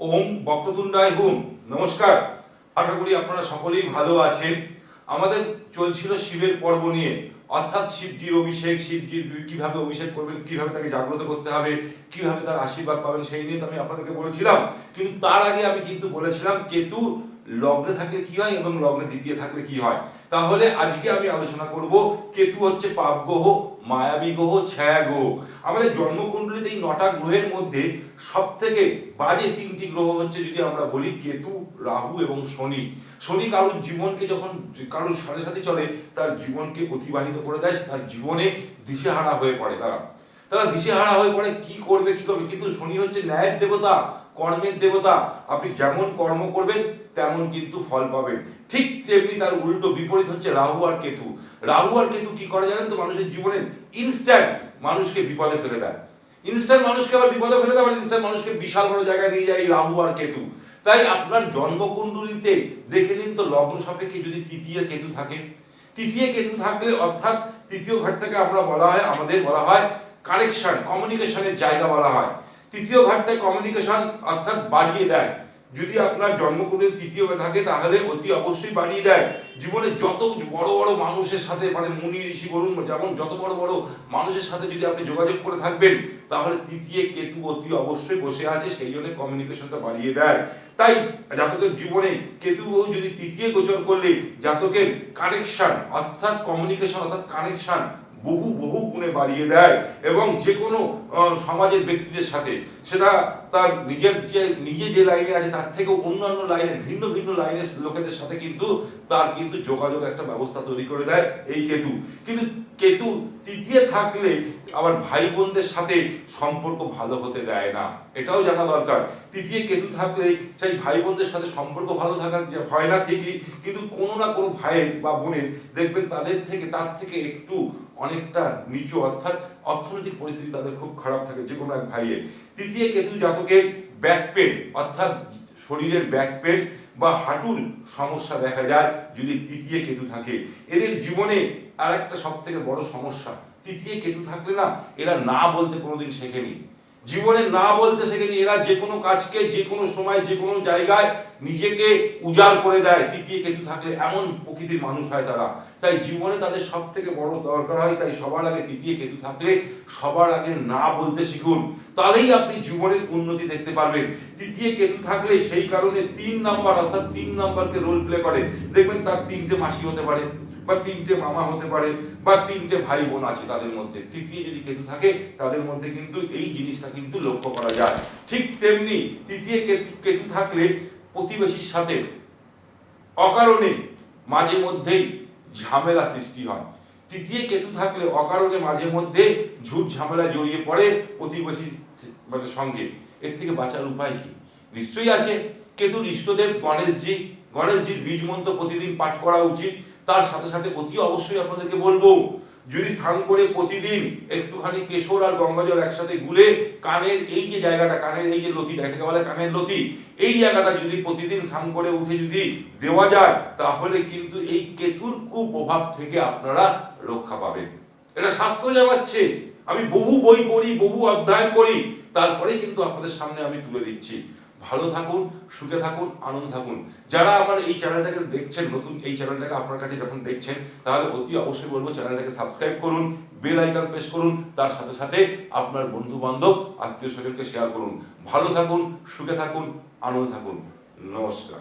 ওম বক্রতুণ্ডায় হুম। নমস্কার। আশা করি আপনারা সকলেই ভালো আছেন। আমাদের চলছিল শিবের পর্ব নিয়ে। অর্থাৎ শিবজির অভিষেক, শিবজির কীভাবে অভিষেক করবেন, কীভাবে তাকে জাগ্রত করতে হবে, কীভাবে তার আশীর্বাদ পাবেন সেই নিয়ে তো আমি আপনাদেরকে বলেছিলাম। কিন্তু তার আগে আমি কিন্তু বলেছিলাম, কেতু লগ্নে থাকলে কি হয় এবং লগ্নে দ্বিতীয় থাকলে কি হয়? তাহলে আজকে আমি আলোচনা করব, কেতু হচ্ছে পাপ গ্রহ, মায়াবী গ্রহ, ছায়া গ্রহ। আমাদের জন্মকুণ্ডলিতে এই নটা গ্রহের মধ্যে সব থেকে বাজে তিনটি গ্রহ হচ্ছে যদি আমরা বলি কেতু, রাহু এবং শনি। শনি কারোর জীবনকে যখন, কারোর সাথে সাথে চলে, তার জীবনকে অতিবাহিত করে দেয়, তার জীবনে দিশেহারা হয়ে পড়ে তারা। তারা দিশেহারা হয়ে পড়ে, কি করবে কি করবে? কিন্তু শনি হচ্ছে ন্যায়ের দেবতা কর্মের দেবতা, আপনি যেমন কর্ম করবেন, তেমন কিন্তু ফল পাবেন। ঠিক তেমনি তার উল্টো বিপরীত হচ্ছে রাহু আর কেতু। রাহু আর কেতু কি করে জানেন তো? মানুষের জীবনের ইনস্ট্যান্ট মানুষকে বিপদে ফেলে দেয়। ইনস্ট্যান্ট মানুষকে আবার বিপদে ফেলে দেয় ইনস্ট্যান্ট মানুষকে বিশাল বড় জায়গায় নিয়ে যায় এই রাহু আর কেতু। তাই আপনার জন্মকুণ্ডলিতে দেখে নিন তো, লগ্ন সাপেক্ষে যদি তৃতীয় কেতু থাকে। তৃতীয় কেতু থাকলে অর্থাৎ তৃতীয় ঘরটাকে আমরা বলা হয়, আমাদের বলা হয় কানেকশন কমিউনিকেশনের জায়গা বলা হয়। তৃতীয় ঘরটায় কমিউনিকেশন অর্থাৎ বাড়িয়ে দেয়। যদি আপনার জন্মকুণ্ডলী তৃতীয় থাকে, তাহলে অতি অবশ্যই বাড়িয়ে দেয়। জীবনে যত বড় বড় মানুষের সাথে মানে মুনি, ঋষি বলুন যেমন যত বড় বড় মানুষের সাথে যদি আপনি যোগাযোগ করে থাকবেন, তাহলে তৃতীয় কেতু অতি অবশ্যই বসে আছে, সেই জন্য কমিউনিকেশনটা বাড়িয়ে দেয়। তাই জাতকের জীবনে কেতু যদি তৃতীয় গোচর করলে, জাতকের কানেকশন অর্থাৎ কমিউনিকেশন অর্থাৎ কানেকশন বহু বহু গুণে বাড়িয়ে দেয় এবং যে কোনো সমাজের ব্যক্তিদের সাথে। সেটা তার নিজের যে, নিজে যে লাইনে আছে, তার থেকেও অন্যান্য লাইনের, ভিন্ন ভিন্ন লাইনের লোকেদের সাথে কিন্তু তার কিন্তু যোগাযোগ একটা ব্যবস্থা তৈরি করে দেয় এই কেতু। কিন্তু কেতু তৃতীয় থাকলে আবার ভাই বোনদের সাথে সম্পর্ক ভালো হতে দেয় না। এটাও জানা দরকার। তৃতীয় কেতু থাকলে সেই ভাই বোনদের সাথে সম্পর্ক ভালো থাকার যে হয় না ঠিকই, কিন্তু কোনো না কোনো ভাইয়ের বা বোনের দেখবেন তাদের থেকে, তার থেকে একটু অনেকটা নিচু, অর্থাৎ অর্থনৈতিক পরিস্থিতি তাদের খুব খারাপ থাকে, যে কোনো এক ভাইয়ে। তৃতীয় কেতু জাতকের ব্যাক পেন অর্থাৎ শরীরের ব্যাক পেন বা হাঁটুর সমস্যা দেখা যায় যদি তৃতীয় কেতু থাকে। এদের জীবনে আর একটা সব থেকে বড় সমস্যা, তৃতীয় কেতু থাকলে না এরা না বলতে কোনোদিন শেখেনি। জীবনে না বলতে শেখেনি। এরা যে কোনো কাজকে, যে কোনো সময়, যে কোনো জায়গায় নিজেকে উজাড় করে দেয়। তৃতীয় কেতু থাকলে এমন প্রকৃতির মানুষ হয় তারা। তাই জীবনে তাদের সব থেকে বড় দরকার হয়, তাই সবার আগে তৃতীয় কেতু থাকলে সবার আগে না বলতে শিখুন। তাহলেই আপনি জীবনের উন্নতি দেখতে পারবেন। তৃতীয় কেতু থাকলে সেই কারণে তিন নাম্বার, অর্থাৎ তিন নাম্বারকে রোল প্লে করে। দেখবেন তার তিনটে মাসি হতে পারে, বা তিনটে মামা হতে পারে, বা তিনটে ভাই বোন আছে তাদের মধ্যে। তৃতীয় যদি কেতু থাকে, তাদের মধ্যে কিন্তু এই জিনিসটা কিন্তু লক্ষ্য করা যায়। ঠিক তেমনি তৃতীয় কেতু কেতু থাকলে প্রতিবেশীর সাথে অকারণে মাঝে মধ্যেই ঝামেলা সৃষ্টি হয়। তৃতীয় কেতু থাকলে অকারণে মাঝে মধ্যে ঝুট ঝামেলা জড়িয়ে পড়ে প্রতিবেশী মানে সঙ্গে। এর থেকে বাঁচার উপায় কি? নিশ্চয়ই আছে। কেতুর ইষ্টদেব গণেশজি, গণেশজির বীজ মন্ত্র প্রতিদিন পাঠ করা উচিত। তার সাথে সাথে অতি অবশ্যই আপনাদেরকে বলব যদি স্নান করে প্রতিদিন একটুখানি কেশর আর গঙ্গাজল একসাথে গুলে কানের এই যে জায়গাটা, কানের এই যে লতিটা, এটাকে বলে কানের লতি, এই জায়গাটা যদি প্রতিদিন স্নান করে উঠে যদি দেওয়া যায়, তাহলে কিন্তু এই কেতুর কুপ্রভাব থেকে আপনারা রক্ষা পাবেন। এটা শাস্ত্র জানাচ্ছে। আমি বহু বই পড়ি, বহু অধ্যয়ন করি, তারপরে কিন্তু আপনাদের সামনে আমি তুলে দিচ্ছি। ভালো থাকুন, সুখে থাকুন, আনন্দ থাকুন। যারা আমার এই চ্যানেলটাকে দেখছেন, নতুন এই চ্যানেলটাকে আপনার কাছে যখন দেখছেন, তাহলে অতি অবশ্যই বলব চ্যানেলটাকে সাবস্ক্রাইব করুন, বেল আইকন প্রেস করুন, তার সাথে সাথে আপনার বন্ধু বান্ধব আত্মীয় স্বজনকে শেয়ার করুন। ভালো থাকুন, সুখে থাকুন, আনন্দ থাকুন। নমস্কার।